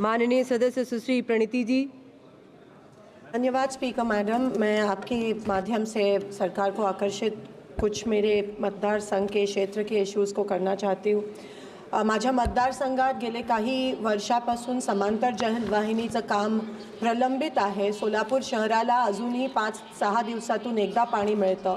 माननीय सदस्य सुश्री प्रणीति जी। धन्यवाद स्पीकर मैडम। मैं आपके माध्यम से सरकार को आकर्षित कुछ मेरे मतदार संघ के क्षेत्र के इश्यूज को करना चाहती हूँ। माझ्या मतदारसंघात गेले काही वर्षापासून समांतर जलवाहिनीचं काम प्रलंबित आहे. सोलापूर शहराला अजूनही पाच सहा दिवसातून एकदा पाणी मिळतं.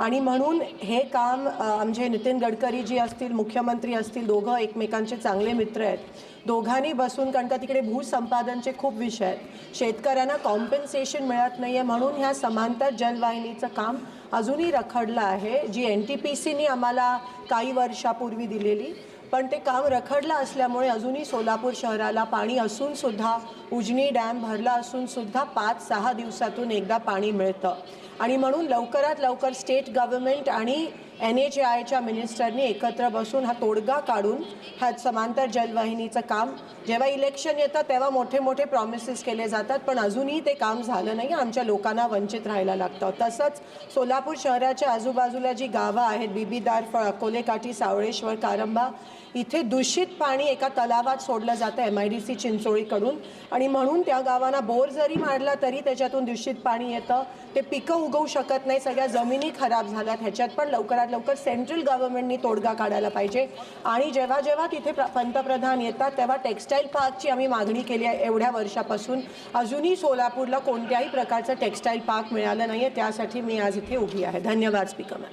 आणि म्हणून हे काम आमचे नितीन गडकरी जी असतील मुख्यमंत्री असतील दोघं एकमेकांचे चांगले मित्र आहेत. दोघांनी बसून कारण का तिकडे भूसंपादनचे खूप विषय आहेत. शेतकऱ्यांना कॉम्पेन्सेशन मिळत नाही आहे म्हणून ह्या समांतर जलवाहिनीचं काम अजूनही रखडलं आहे. जी एन टी पी सीनी आम्हाला काही वर्षापूर्वी दिलेली पण ते काम रखडलं असल्यामुळे अजूनही सोलापूर शहराला पाणी असून सुद्धा उजनी डॅम भरला असून सुद्धा पाच सहा दिवसातून एकदा पाणी मिळतं. आणि म्हणून लवकरात लवकर स्टेट गव्हर्नमेंट आणि एन एच आयच्या मिनिस्टरनी एकत्र बसून हा तोडगा काढून हा समांतर जलवाहिनीचं काम जेव्हा इलेक्शन येतं तेव्हा मोठे मोठे प्रॉमिसेस केले जातात पण अजूनही ते काम झालं नाही आमच्या लोकांना वंचित राहायला लागतं. तसंच सोलापूर शहराच्या आजूबाजूला जी गावं आहेत बिबीदार फळ अकोलेकाठी सावळेश्वर कारंबा इथे दूषित पाणी एका तलावात सोडलं जातं एम आय डी सी चिंचोळीकडून. आणि म्हणून त्या गावांना बोर जरी मारला तरी त्याच्यातून दूषित पाणी येतं. ते पिकं उगवू शकत नाही सगळ्या जमिनी खराब झाल्यात ह्याच्यात पण लवकरात लवकर सेंट्रल गव्हर्नमेंटनी तोडगा काढायला पाहिजे. आणि जेव्हा जेव्हा तिथे प्र- पंतप्रधान येतात तेव्हा टेक्स्टाईल पार्कची आम्ही मागणी केली आहे एवढ्या वर्षापासून. अजूनही सोलापूरला कोणत्याही प्रकारचं टेक्स्टाईल पार्क मिळालं नाही आहे त्यासाठी मी आज इथे उभी आहे. धन्यवाद स्पीकर मॅम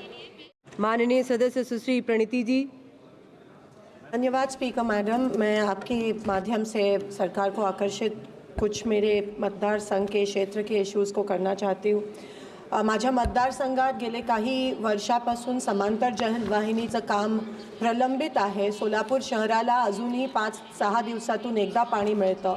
माननीय सदस्य सुश्री प्रणीति जी धन्यवाद स्पीकर मैडम मैं आपके माध्यम से सरकार को आकर्षित कुछ मेरे मतदार संघ के क्षेत्र के इश्यूज को करना चाहती हूँ। माझ्या मतदारसंघात गेले काही वर्षापासून समांतर जलवाहिनीचं काम प्रलंबित आहे. सोलापूर शहराला अजूनही पाच सहा दिवसातून एकदा पाणी मिळतं.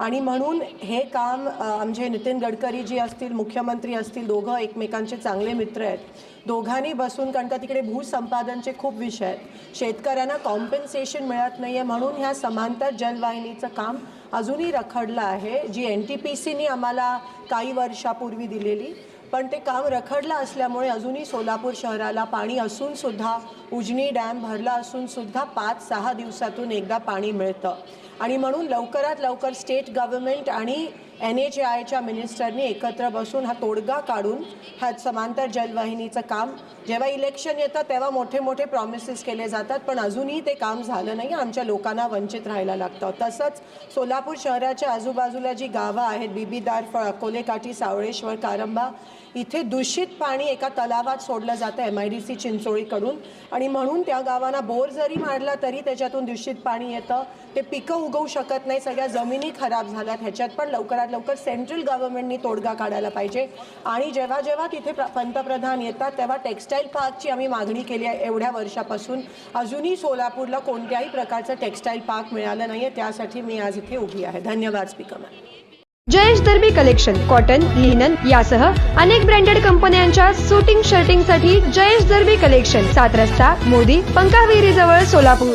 आणि म्हणून हे काम आमचे नितीन गडकरी जी असतील मुख्यमंत्री असतील दोघं एकमेकांचे चांगले मित्र आहेत. दोघांनी बसून कारण का तिकडे भूसंपादनचे खूप विषय आहेत. शेतकऱ्यांना कॉम्पेन्सेशन मिळत नाही आहे म्हणून ह्या समांतर जलवाहिनीचं काम अजूनही रखडलं आहे. जी एन टी पी सीनी आम्हाला काही वर्षापूर्वी दिलेली पण ते काम रखडलं असल्यामुळे अजूनही सोलापूर शहराला पाणी असून सुद्धा उजनी डॅम भरला असून सुद्धा पाच सहा दिवसातून एकदा पाणी मिळतं. आणि म्हणून लवकरात लवकर स्टेट गव्हर्नमेंट आणि एन एच आयच्या मिनिस्टरनी एकत्र बसून हा तोडगा काढून हा समांतर जलवाहिनीचं काम जेव्हा इलेक्शन येतं तेव्हा मोठे मोठे प्रॉमिसेस केले जातात पण अजूनही ते काम झालं नाही. आमच्या लोकांना वंचित राहायला लागतं. तसंच सोलापूर शहराच्या आजूबाजूला जी गावं आहेत बिबीदार फळ अकोलेकाठी सावळेश्वर कारंबा इथे दूषित पाणी एका तलावात सोडलं जातं एम आय डी सी चिंचोळीकडून. आणि म्हणून त्या गावांना बोर जरी मारला तरी त्याच्यातून दूषित पाणी येतं. ते पिकं उगवू शकत नाही. सगळ्या जमिनी खराब झाल्यात. ह्याच्यात पण लवकरात लवकर सेंट्रल गव्हर्नमेंटनी तोडगा काढायला पाहिजे. आणि जेव्हा जेव्हा तिथे पंतप्रधान येतात तेव्हा टेक्स्टाईल पार्कची आम्ही मागणी केली आहे एवढ्या वर्षापासून. अजूनही सोलापूरला कोणत्याही प्रकारचं टेक्स्टाईल पार्क मिळालं नाही आहे त्यासाठी मी आज इथे उभी आहे. धन्यवाद speaker ma'am Jayesh Derby collection cotton linen यासह अनेक ब्रँडेड कंपन्यांच्या सुटिंग शर्टिंगसाठी जयेश दर्बी कलेक्शन सात रस्ता मोदी पंकाविहिरी जवळ Solapur.